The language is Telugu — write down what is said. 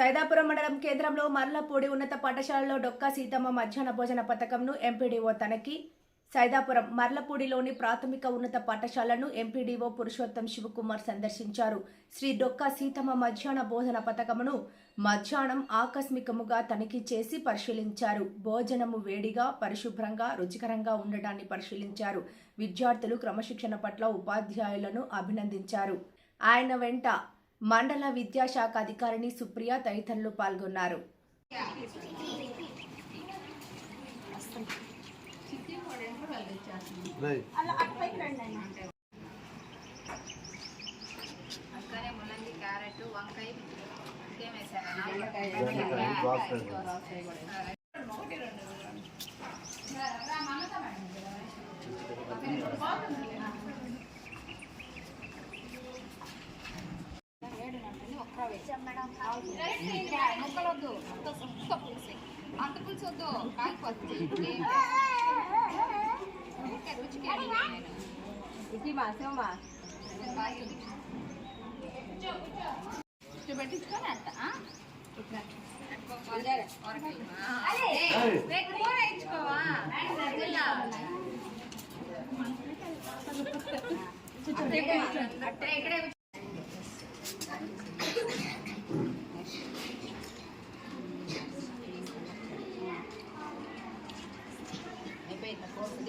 సైదాపురం మండలం కేంద్రంలో మర్లపూడి ఉన్నత పాఠశాలలో డొక్కా సీతమ్మ మధ్యాహ్న భోజన పథకంను ఎంపీడీఓ తనకి సైదాపురం మర్లపూడిలోని ప్రాథమిక ఉన్నత పాఠశాలను ఎంపీడీఓ పురుషోత్తం శివకుమార్ సందర్శించారు. శ్రీ డొక్కా సీతమ్మ మధ్యాహ్న భోజన పథకమును మధ్యాహ్నం ఆకస్మికముగా తనిఖీ చేసి పరిశీలించారు. భోజనము వేడిగా పరిశుభ్రంగా రుచికరంగా ఉండటాన్ని పరిశీలించారు. విద్యార్థులు క్రమశిక్షణ పట్ల ఉపాధ్యాయులను అభినందించారు. ఆయన వెంట మండల విద్యాశాఖ అధికారిని సుప్రియ తదితరులు పాల్గొన్నారు. ముల్లంగి క్యారెట్ వంకాయ ఇంకేం ముక్కలొద్దు అంత పులుసు వద్దు కాలిపోతుంది రుచికి అడిగాను ఇది మా శివమా బాగా అంట కూర